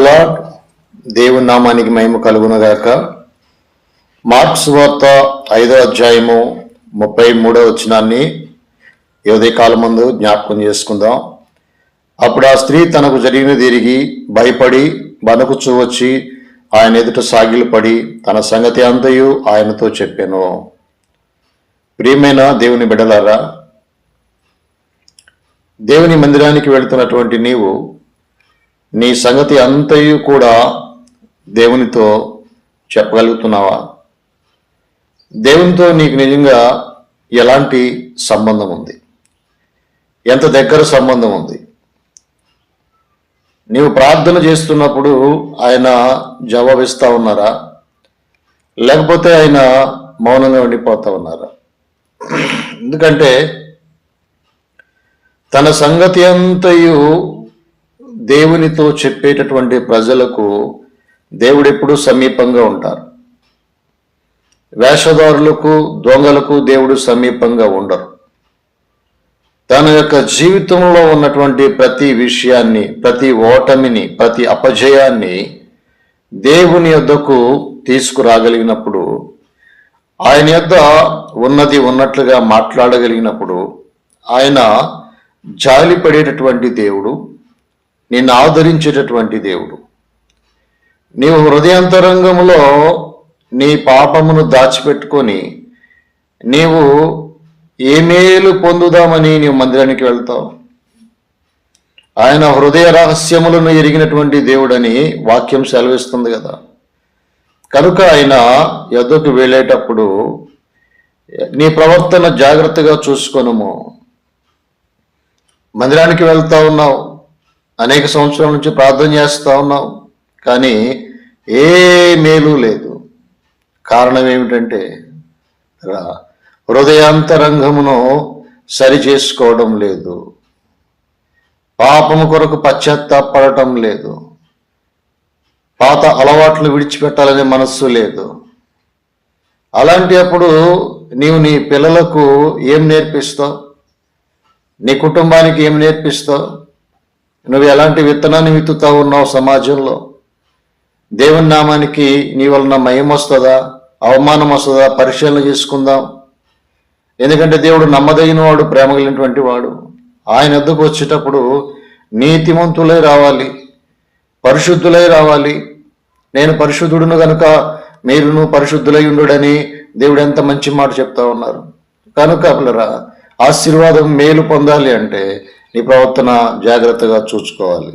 Lord దేవుని నామానికి మహిమ కలుగునగాక. Marks వార్త ఐదో అధ్యాయము ముప్పై మూడో వచనాన్ని ఈ కాలం ముందు జ్ఞాపకం చేసుకుందాం. అప్పుడు ఆ స్త్రీ తనకు జరిగిన తిరిగి భయపడి బనుకుచూ వచ్చి ఆయన ఎదుట సాగిలపడి తన సంగతి అంతయు ఆయనతో చెప్పాను. ప్రియమైన దేవుని బిడలారా దేవుని మందిరానికి వెళుతున్నటువంటి నీవు నీ సంగతి అంతయు కూడా దేవునితో చెప్పగలుగుతున్నావా? దేవునితో నీకు నిజంగా ఎలాంటి సంబంధం ఉంది? ఎంత దగ్గర సంబంధం ఉంది? నీవు ప్రార్థన చేస్తున్నప్పుడు ఆయన జవాబిస్తా ఉన్నారా? లేకపోతే ఆయన మౌనంగా ఉండిపోతా ఉన్నారా? ఎందుకంటే తన సంగతి అంతయు దేవునితో చెప్పేటటువంటి ప్రజలకు దేవుడు ఎప్పుడూ సమీపంగా ఉంటారు. వేషధారులకు దొంగలకు దేవుడు సమీపంగా ఉండరు. తన యొక్క జీవితంలో ఉన్నటువంటి ప్రతి విషయాన్ని ప్రతి ఓటమిని ప్రతి అపజయాన్ని దేవుని యొద్దకు తీసుకురాగలిగినప్పుడు ఆయన యొద్ద ఉన్నది ఉన్నట్లుగా మాట్లాడగలిగినప్పుడు ఆయన జాలిపడేటటువంటి దేవుడు నిన్ను ఆదరించేటటువంటి దేవుడు. నీవు హృదయాంతరంగంలో నీ పాపమును దాచిపెట్టుకొని నీవు ఏ మేలు పొందుదామని నీవు మందిరానికి వెళ్తావు? ఆయన హృదయ రహస్యములను ఎరిగినటువంటి దేవుడని వాక్యం సెలవిస్తుంది కదా. కనుక ఆయన ఎద్దకు వెళ్ళేటప్పుడు నీ ప్రవర్తన జాగ్రత్తగా చూసుకొనుము. మందిరానికి వెళ్తా ఉన్నావు. అనేక సంవత్సరాల నుంచి ప్రార్థన చేస్తూ ఉన్నాం కానీ ఏ మేలు లేదు. కారణం ఏమిటంటే హృదయాంతరంగమును సరి చేసుకోవడం లేదు. పాపము కొరకు పశ్చాత్తాపడటం లేదు. పాత అలవాట్లు విడిచిపెట్టాలనే మనస్సు లేదు. అలాంటి అప్పుడు నీవు నీ పిల్లలకు ఏం నేర్పిస్తావు? నీ కుటుంబానికి ఏం నేర్పిస్తావు? నువ్వు ఎలాంటి విత్తనాన్ని విత్తుతా ఉన్నావు సమాజంలో? దేవుని నామానికి నీ వలన మయం వస్తుందా? అవమానం వస్తుందా? పరిశీలన చేసుకుందాం. ఎందుకంటే దేవుడు నమ్మదగిన వాడు ప్రేమ కలిగినటువంటి వాడు. ఆయన ఎద్దుకు వచ్చేటప్పుడు నీతిమంతులై రావాలి పరిశుద్ధులై రావాలి. నేను పరిశుద్ధుడును కనుక మీరును పరిశుద్ధులై ఉండుడని దేవుడు ఎంత మంచి మాట చెప్తా ఉన్నారు. కనుక పిల్లరా ఆశీర్వాదం మేలు పొందాలి అంటే నీ ప్రవర్తన జాగ్రత్తగా చూసుకోవాలి.